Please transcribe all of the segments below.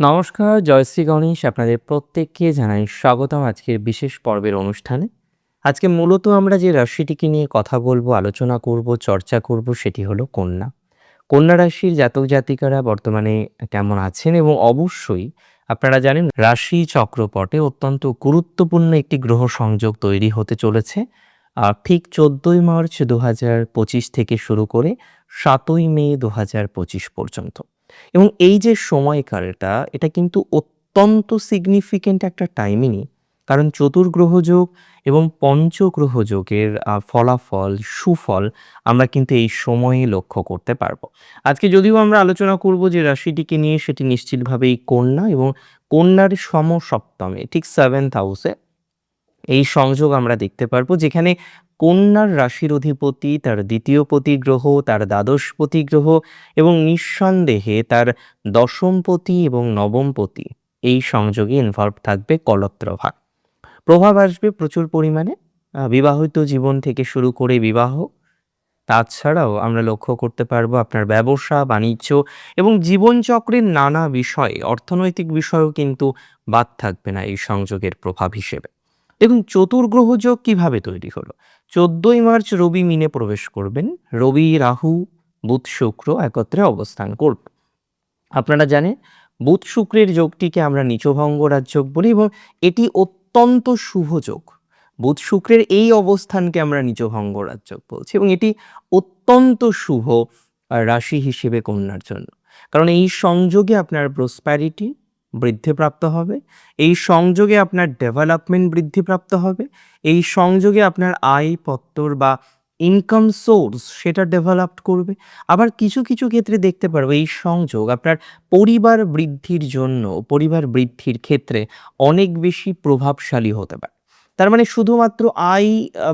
নমস্কার জয়শ্রী গণেশ আপনাদের প্রত্যেককে জানাই স্বাগতম আজকের বিশেষ পর্বের অনুষ্ঠানে। আজকে মূলত আমরা যে রাশিটিকে নিয়ে কথা বলব, আলোচনা করব, চর্চা করব সেটি হলো কন্যা। কন্যা রাশির জাতক জাতিকারা বর্তমানে কেমন আছেন এবং অবশ্যই আপনারা জানেন রাশি চক্রপটে অত্যন্ত গুরুত্বপূর্ণ একটি গ্রহ সংযোগ তৈরি হতে চলেছে। আর ঠিক চোদ্দোই মার্চ দু হাজার পঁচিশ থেকে শুরু করে সাতই মে দু হাজার পঁচিশ পর্যন্ত। এবং এই যে সময়কালটা, এটা কিন্তু অত্যন্ত সিগনিফিকেন্ট একটা টাইমিংই কারণ চতুর্গ্রহযোগ এবং পঞ্চগ্রহযোগের ফলাফল, সুফল আমরা কিন্তু এই সময়ে লক্ষ্য করতে পারব। আজকে যদিও আমরা আলোচনা করব যে রাশিটিকে নিয়ে, সেটি নিশ্চিতভাবেই কন্যা এবং কন্যার সম সপ্তমে ঠিক সেভেন্থ হাউসে এই সংযোগ আমরা দেখতে পারব, যেখানে কন্যার রাশির অধিপতি, তার দ্বিতীয় পতি গ্রহ তার দ্বাদশ গ্রহ এবং নিঃসন্দেহে তার দশমপতি এবং নবমপতি এই সংযোগে ইনভলভ থাকবে কলত্রভাগ। প্রভাব আসবে প্রচুর পরিমাণে। বিবাহিত জীবন থেকে শুরু করে বিবাহ। তাছাড়াও আমরা লক্ষ্য করতে পারব আপনার ব্যবসা, বাণিজ্য এবং জীবনচক্রের নানা বিষয়ে অর্থনৈতিক বিষয়েও কিন্তু বাদ থাকবে না এই সংযোগের প্রভাব হিসেবে। দেখুন চতুর্গ্রহ যোগ কীভাবে তৈরি হলো? চোদ্দই মার্চ রবি মিনে প্রবেশ করবেন। রবি, রাহু, বুধ, শুক্র একত্রে অবস্থান করব। আপনারা জানেন, বুধ শুক্রের যোগটিকে আমরা নিচভঙ্গ রাজযোগ বলি এবং এটি অত্যন্ত শুভ যোগ। বুধ শুক্রের এই অবস্থানকে আমরা নিচভঙ্গ রাজযোগ বলছি এবং এটি অত্যন্ত শুভ রাশি হিসেবে কন্যার জন্য। কারণ এই সংযোগে আপনার প্রসপ্যারিটি বৃদ্ধিপ্রাপ্ত হবে, এই সংযোগে আপনার ডেভেলপমেন্ট বৃদ্ধিপ্রাপ্ত হবে, এই সংযোগে আপনার আয়, পত্তর বা ইনকাম সোর্স সেটা ডেভেলপ করবে। আবার কিছু কিছু ক্ষেত্রে দেখতে পারব এই সংযোগ আপনার পরিবার বৃদ্ধির জন্য, পরিবার বৃদ্ধির ক্ষেত্রে অনেক বেশি প্রভাবশালী হতে পারে। তার মানে শুধুমাত্র আয়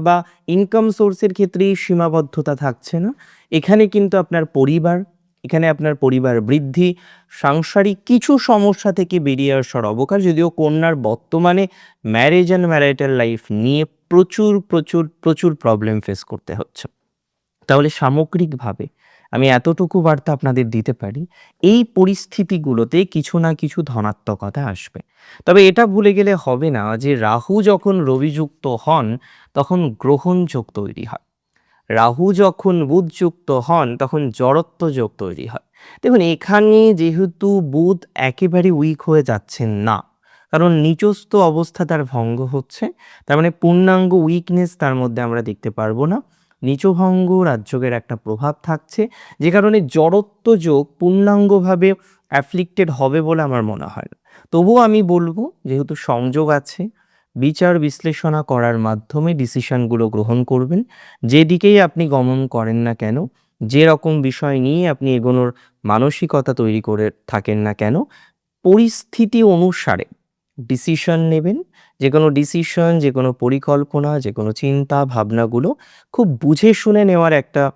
বা ইনকাম সোর্সের ক্ষেত্রেই সীমাবদ্ধতা থাকছে না, এখানে কিন্তু আপনার পরিবার এখানে আপনার পরিবার বৃদ্ধি, সাংসারিক কিছু সমস্যা থেকে বেরিয়ে আসার অবকাশ, যদিও কন্যার বর্তমানে ম্যারেজ অ্যান্ড ম্যারিটাল লাইফ নিয়ে প্রচুর প্রচুর প্রচুর প্রবলেম ফেস করতে হচ্ছে। তাহলে সামগ্রিকভাবে আমি এতটুকু বার্তা আপনাদের দিতে পারি, এই পরিস্থিতিগুলোতে কিছু না কিছু ধনাত্মকতা আসবে। তবে এটা ভুলে গেলে হবে না যে রাহু যখন রবিযুক্ত হন, তখন গ্রহণযোগ তৈরি হয়। রাহু যখন বুধযুক্ত হন, তখন জড়ত্ব যোগ তৈরি হয়। দেখুন, এখানে যেহেতু বুধ একেবারে উইক হয়ে যাচ্ছেন না, কারণ নিচস্থ অবস্থা তার ভঙ্গ হচ্ছে, তার মানে পূর্ণাঙ্গ উইকনেস তার মধ্যে আমরা দেখতে পারব না। নিচভঙ্গ রাজযোগের একটা প্রভাব থাকছে, যে কারণে জড়ত্ব যোগ পূর্ণাঙ্গভাবে অ্যাফ্লিক্টেড হবে বলে আমার মনে হয় তবুও আমি বলব, যেহেতু সংযোগ আছে বিচার বিশ্লেষণা করার মাধ্যমে ডিসিশনগুলো গ্রহণ করবেন। যেদিকেই আপনি গমন করেন না কেন যে রকম বিষয় নিয়ে আপনি এগোনোর মানসিকতা তৈরি করে থাকেন না কেন, পরিস্থিতি অনুসারে ডিসিশন নেবেন। যে কোনো ডিসিশন যে কোনো পরিকল্পনা যে কোনো চিন্তা, ভাবনাগুলো খুব বুঝে শুনে নেওয়ার একটা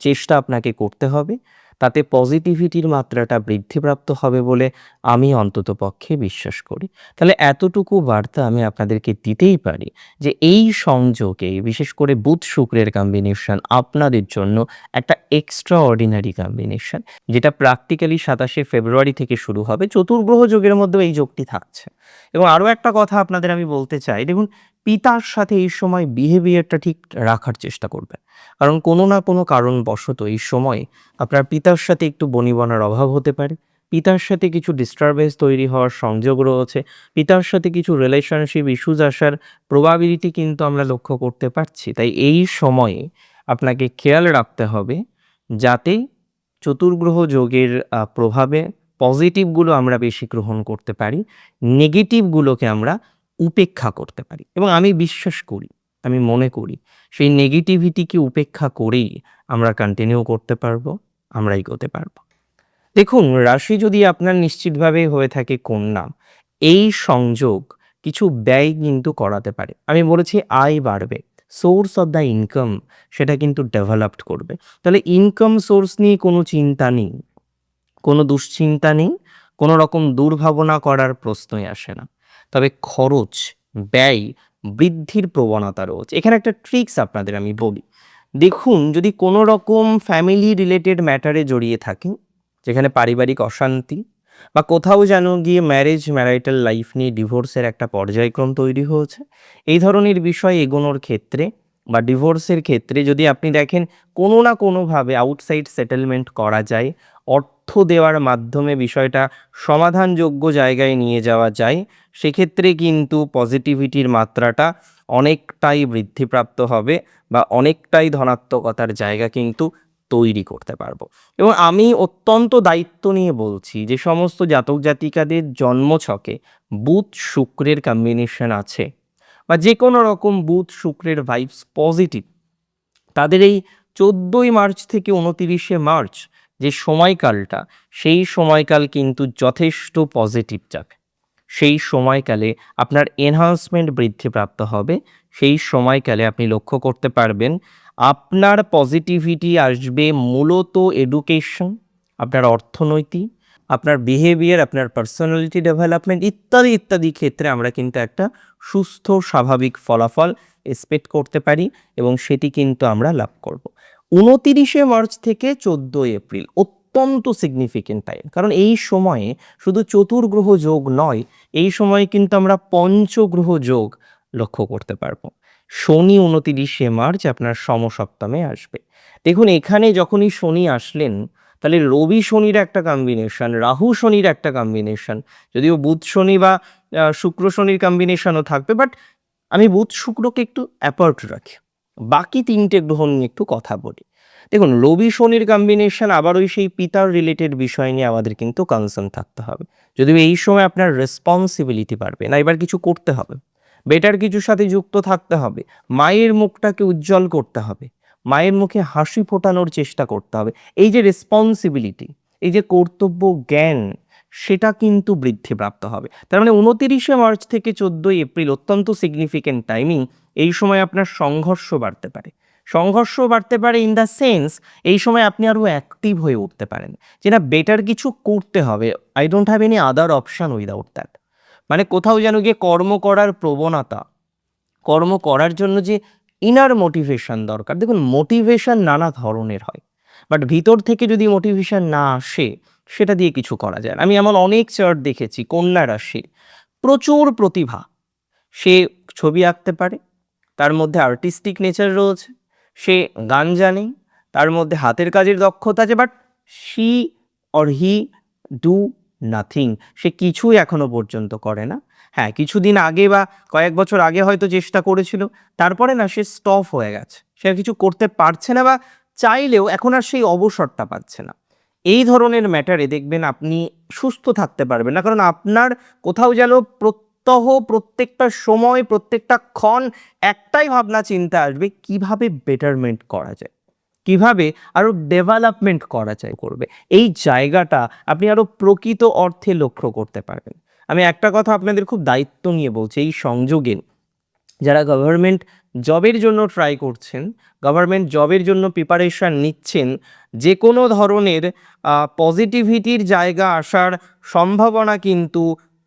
চেষ্টা আপনাকে করতে হবে। তাতে পজিটিভিটির মাত্রাটা বৃদ্ধিপ্রাপ্ত হবে বলে আমি অন্তত পক্ষে বিশ্বাস করি। তাহলে এতটুকু বার্তা আমি আপনাদেরকে দিতেই পারি যে এই সংযোগে, বিশেষ করে বুধ শুক্রের কম্বিনেশন আপনাদের জন্য একটা এক্সট্রা অর্ডিনারি কম্বিনেশন যেটা প্র্যাকটিক্যালি সাতাশে ফেব্রুয়ারি থেকে শুরু হবে, চতুর্গ্রহ যোগের মধ্যেও এই যোগটি থাকছে। এবং আরও একটা কথা আপনাদের আমি বলতে চাই, দেখুন, পিতার সাথে এই সময় বিহেভিয়ারটা ঠিক রাখার চেষ্টা করবেন। কারণ কোনো না কোনো কারণবশত এই সময় আপনার পিতার সাথে একটু বনিবনার অভাব হতে পারে। পিতার সাথে কিছু ডিস্টারবেন্স তৈরি হওয়ার সংযোগ রয়েছে। পিতার সাথে কিছু রিলেশনশিপ ইস্যুজ আসার প্রবাবিলিটি কিন্তু আমরা লক্ষ্য করতে পারছি। তাই এই সময়ে আপনাকে খেয়াল রাখতে হবে যাতে চতুর্গ্রহ যোগের প্রভাবে পজিটিভগুলো আমরা বেশি গ্রহণ করতে পারি নেগেটিভগুলোকে আমরা উপেক্ষা করতে পারি। এবং আমি বিশ্বাস করি আমি মনে করি, সেই নেগেটিভিটিকে উপেক্ষা করেই আমরা কন্টিনিউ করতে পারব আমরা এগোতে পারব। দেখুন, রাশি যদি আপনার নিশ্চিতভাবে হয়ে থাকে কন্যা, এই সংযোগ কিছু ব্যয় কিন্তু করাতে পারে। আমি বলেছি আয় বাড়বে সোর্স অফ দ্য ইনকাম সেটা কিন্তু ডেভেলপড করবে। তাহলে ইনকাম সোর্স নিয়ে কোনো চিন্তা নেই, কোনো দুশ্চিন্তা নেই, কোনো রকম দুর্ভাবনা করার প্রশ্নই আসে না। তবে খরচ, ব্যয় বৃদ্ধির প্রবণতা রয়েছে। এখানে একটা ট্রিক্স আপনাদের আমি বলি। দেখুন, যদি কোনো রকম ফ্যামিলি রিলেটেড ম্যাটারে জড়িয়ে থাকেন যেখানে পারিবারিক অশান্তি বা কোথাও যেন গিয়ে ম্যারেজ ম্যারাইটাল লাইফ নিয়ে ডিভোর্সের একটা পর্যায়ক্রম তৈরি হয়েছে, এই ধরনের বিষয় এগোনোর ক্ষেত্রে বা ডিভোর্সের ক্ষেত্রে যদি আপনি দেখেন কোনো না কোনোভাবে আউটসাইড সেটেলমেন্ট করা যায়, অর্থ দেওয়ার মাধ্যমে বিষয়টা সমাধানযোগ্য জায়গায় নিয়ে যাওয়া যায়, সেক্ষেত্রে কিন্তু পজিটিভিটির মাত্রাটা অনেকটাই বৃদ্ধিপ্রাপ্ত হবে বা অনেকটাই ধনাত্মকতার জায়গা কিন্তু তৈরি করতে পারব। এবং আমি অত্যন্ত দায়িত্ব নিয়ে বলছি যে সমস্ত জাতক জাতিকাদের জন্মছকে বুধ শুক্রের কম্বিনেশন আছে বা যে কোনো রকম বুধ শুক্রের ভাইবস পজিটিভ তাদের এই চোদ্দোই মার্চ থেকে উনতিরিশে মার্চ যে সময়কালটা, সেই সময়কাল কিন্তু যথেষ্ট পজিটিভ যাবে সেই সময়কালে আপনার এনহান্সমেন্ট বৃদ্ধিপ্রাপ্ত হবে, সেই সময়কালে আপনি লক্ষ্য করতে পারবেন, আপনার পজিটিভিটি আসবে মূলত এডুকেশন আপনার অর্থনৈতিক আপনার বিহেভিয়ার আপনার পার্সোনালিটি ডেভেলপমেন্ট ইত্যাদি ইত্যাদি ক্ষেত্রে আমরা কিন্তু একটা সুস্থ, স্বাভাবিক ফলাফল এক্সপেক্ট করতে পারি এবং সেটি কিন্তু আমরা লাভ করব। উনতিরিশে মার্চ থেকে চোদ্দোই এপ্রিল, অত্যন্ত সিগনিফিকেন্ট টাইম কারণ এই সময়ে শুধু চতুর্গ্রহ যোগ নয়, এই সময়ে কিন্তু আমরা পঞ্চগ্রহ যোগ লক্ষ্য করতে পারব। শনি উনতিরিশে মার্চ আপনার সমসপ্তমে আসবে। দেখুন, এখানে যখনই শনি আসলেন, তাহলে রবি শনির একটা কম্বিনেশন রাহু শনির একটা কম্বিনেশন যদিও বুধ শনি বা শুক্র শনির কম্বিনেশনও থাকবে বাট আমি বুধ শুক্রকে একটু অ্যাপার্ট রাখি। বাকি তিনটে গ্রহ নিয়ে একটু কথা বলি। দেখুন, রবি, শনির কম্বিনেশন আবার ওই সেই পিতার রিলেটেড বিষয় নিয়ে আমাদের কিন্তু কনসার্ন থাকতে হবে। যদিও এই সময় আপনার রেসপন্সিবিলিটি বাড়বে না, এবার কিছু করতে হবে। বেটার কিছুর সাথে যুক্ত থাকতে হবে। মায়ের মুখটাকে উজ্জ্বল করতে হবে। মায়ের মুখে হাসি ফোটানোর চেষ্টা করতে হবে। এই যে রেসপন্সিবিলিটি এই যে কর্তব্য জ্ঞান সেটা কিন্তু বৃদ্ধিপ্রাপ্ত হবে। তার মানে উনতিরিশে মার্চ থেকে চোদ্দোই এপ্রিল অত্যন্ত সিগনিফিকেন্ট টাইমিং এই সময় আপনার সংঘর্ষ বাড়তে পারে। সংঘর্ষ বাড়তে পারে ইন দ্য সেন্স এই সময় আপনি আরও অ্যাক্টিভ হয়ে উঠতে পারেন। যে না বেটার কিছু করতে হবে। I don't have any other option without that মানে কোথাও যেন গিয়ে কর্ম করার প্রবণতা, কর্ম করার জন্য যে ইনার মোটিভেশন দরকার। দেখুন মোটিভেশন নানা ধরনের হয়। বাট ভিতর থেকে যদি মোটিভেশন না আসে সেটা দিয়ে কিছু করা যায়। আমি এমন অনেক চার্ট দেখেছি, কন্যা রাশির প্রচুর প্রতিভা। সে ছবি আঁকতে পারে, তার মধ্যে আর্টিস্টিক নেচার রয়েছে, সে গান জানে, তার মধ্যে হাতের কাজের দক্ষতা আছে but she or he do nothing সে কিছুই এখনও পর্যন্ত করে না। হ্যাঁ কিছুদিন আগে বা কয়েক বছর আগে হয়তো চেষ্টা করেছিল, তারপরে না সে স্টপ হয়ে গেছে। সে কিছু করতে পারছে না বা চাইলেও এখন আর সেই অবসরটা পাচ্ছে না। এই ধরনের ম্যাটারে দেখবেন আপনি সুস্থ থাকতে পারবেন না। কারণ আপনার কোথাও যেন প্রত্যহ প্রত্যেকটা সময়, প্রত্যেকটা ক্ষণ একটাই ভাবনা, চিন্তা আসবে, কীভাবে বেটারমেন্ট করা যায়? কীভাবে আরও ডেভেলপমেন্ট করা যায় করবে? এই জায়গাটা আপনি আরও প্রকৃত অর্থে লক্ষ্য করতে পারবেন। আমি একটা কথা আপনাদের খুব দায়িত্ব নিয়ে বলছি, এই সংযোগে। যারা গভর্নমেন্ট জবের জন্য ট্রাই করছেন গভর্নমেন্ট জবের জন্য প্রিপারেশন নিচ্ছেন, যে কোনো ধরনের পজিটিভিটির জায়গা আসার সম্ভাবনা কিন্তু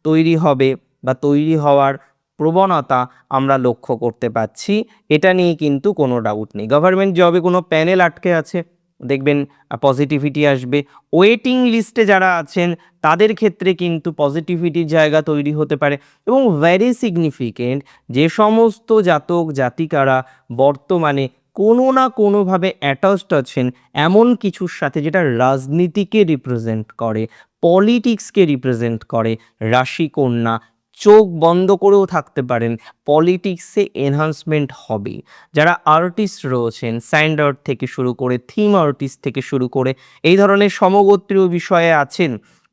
তৈরি হবে বা তৈরি হওয়ার প্রবণতা আমরা লক্ষ্য করতে পাচ্ছি এটা নিয়ে কিন্তু কোনো ডাউট নেই। গভর্নমেন্ট জবে কোনো প্যানেল আটকে আছে। দেখবেন পজিটিভিটি আসবে। ওয়েটিং লিস্টে যারা আছেন, তাদের ক্ষেত্রে কিন্তু পজিটিভিটির জায়গা তৈরি হতে পারে এবং ভেরি সিগনিফিকেন্ট যে সমস্ত জাতক, জাতিকারা বর্তমানে কোনো না কোনোভাবে অ্যাটাচড আছেন, এমন কিছুর সাথে যেটা রাজনীতিকে রিপ্রেজেন্ট করে পলিটিক্সকে রিপ্রেজেন্ট করে, রাশি কন্যা চোখ বন্ধ করেও থাকতে পারেন। পলিটিক্সে এনহান্সমেন্ট হবে। যারা আর্টিস্ট রয়েছেন স্যান্ড আর্ট থেকে শুরু করে থিম আর্টিস্ট থেকে শুরু করে, এই ধরনের সমগোত্রীয় বিষয়ে আছেন,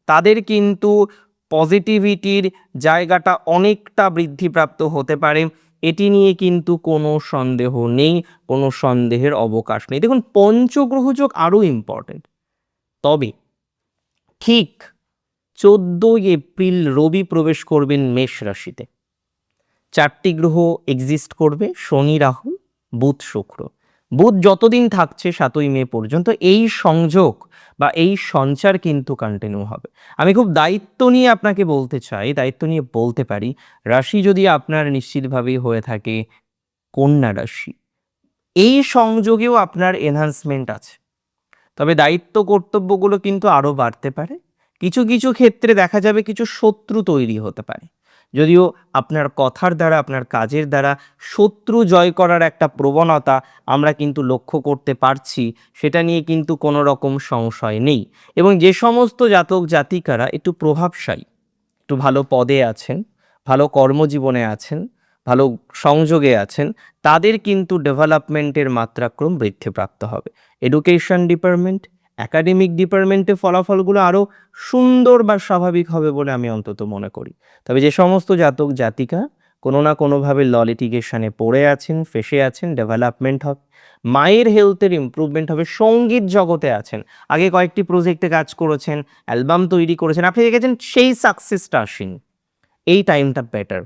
তাদের কিন্তু পজিটিভিটির জায়গাটা অনেকটা বৃদ্ধিপ্রাপ্ত হতে পারে। এটি নিয়ে কিন্তু কোনো সন্দেহ নেই, কোনো সন্দেহের অবকাশ নেই। দেখুন পঞ্চগ্রহযোগ আরও ইম্পর্টেন্ট তবে ঠিক চোদ্দোই এপ্রিল রবি প্রবেশ করবেন মেষ রাশিতে। চারটি গ্রহ এক্সিস্ট করবে, শনি, রাহু, বুধ, শুক্র। বুধ যতদিন থাকছে সাতই মে পর্যন্ত, এই সংযোগ বা এই সঞ্চার কিন্তু কন্টিনিউ হবে। আমি খুব দায়িত্ব নিয়ে আপনাকে বলতে চাই, দায়িত্ব নিয়ে বলতে পারি, রাশি যদি আপনার নিশ্চিতভাবেই হয়ে থাকে, কন্যা রাশি, এই সংযোগেও আপনার এনহান্সমেন্ট আছে। তবে দায়িত্ব কর্তব্যগুলো কিন্তু আরও বাড়তে পারে। কিছু কিছু ক্ষেত্রে দেখা যাবে কিছু শত্রু তৈরি হতে পারে। যদিও আপনার কথার দ্বারা, আপনার কাজের দ্বারা শত্রু জয় করার একটা প্রবণতা আমরা কিন্তু লক্ষ্য করতে পারছি, সেটা নিয়ে কিন্তু কোনো রকম সংশয় নেই। এবং যে সমস্ত জাতক, জাতিকারা একটু প্রভাবশালী, একটু ভালো পদে আছেন, ভালো কর্মজীবনে আছেন, ভালো সংযোগে আছেন, তাদের কিন্তু ডেভেলপমেন্টের মাত্রাক্রম বৃদ্ধিপ্রাপ্ত হবে। এডুকেশন ডিপার্টমেন্ট একাডেমিক ডিপার্টমেন্টে ফলাফলগুলো আরও সুন্দর বা স্বাভাবিক হবে বলে আমি অন্তত মনে করি। তবে যে সমস্ত জাতক, জাতিকা কোনো না কোনোভাবে ল পড়ে আছেন, ফেসে আছেন ডেভেলপমেন্ট হবে, মায়ের হেলথের ইমপ্রুভমেন্ট হবে, সংগীত জগতে আছেন, আগে কয়েকটি প্রজেক্টে কাজ করেছেন অ্যালবাম তৈরি করেছেন, আপনি দেখেছেন সেই সাকসেসটা আসেনি। এই টাইমটা বেটার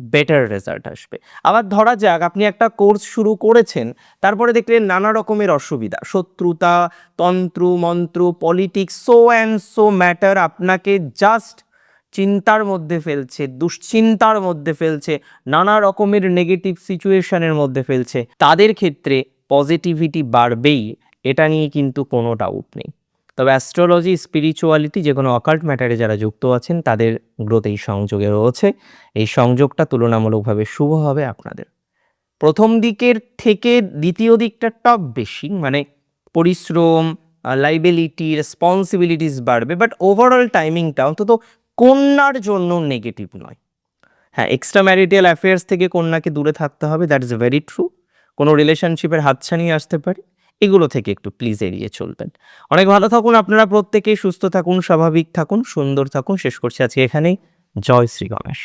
বেটার রেজাল্ট আসবে। আবার ধরা যাক, আপনি একটা কোর্স শুরু করেছেন, তারপরে দেখলেন নানা রকমের অসুবিধা। শত্রুতা, তন্ত্র, মন্ত্র politics so and so matter আপনাকে জাস্ট চিন্তার মধ্যে ফেলছে, দুশ্চিন্তার মধ্যে ফেলছে, নানা রকমের নেগেটিভ সিচুয়েশনের মধ্যে ফেলছে। তাদের ক্ষেত্রে পজিটিভিটি বাড়বেই, এটা নিয়ে কিন্তু কোনো ডাউট নেই। তবে অ্যাস্ট্রোলজি স্পিরিচুয়ালিটি যে কোনো অকাল্ট ম্যাটারে যারা যুক্ত আছেন, তাদের গ্রোথ এই সংযোগে রয়েছে। এই সংযোগটা তুলনামূলকভাবে শুভ হবে আপনাদের। প্রথম দিকের থেকে দ্বিতীয় দিকটা টপ বেশি মানে পরিশ্রম লাইবিলিটি রেসপন্সিবিলিটিস বাড়বে বাট ওভারঅল টাইমিংটা অন্তত কন্যার জন্য নেগেটিভ নয়। হ্যাঁ এক্সট্রা ম্যারিটাল অ্যাফেয়ার্স থেকে কন্যাকে দূরে থাকতে হবে দ্যাট ইজ ভেরি ট্রু কোনো রিলেশনশিপের হাতছানি আসতে পারে। এগুলো থেকে একটু প্লিজ এড়িয়ে চলবেন। অনেক ভালো থাকুন আপনারা, প্রত্যেকেই সুস্থ থাকুন, স্বাভাবিক থাকুন, সুন্দর থাকুন। শেষ করছি আজকে এখানেই। জয় শ্রী গণেশ।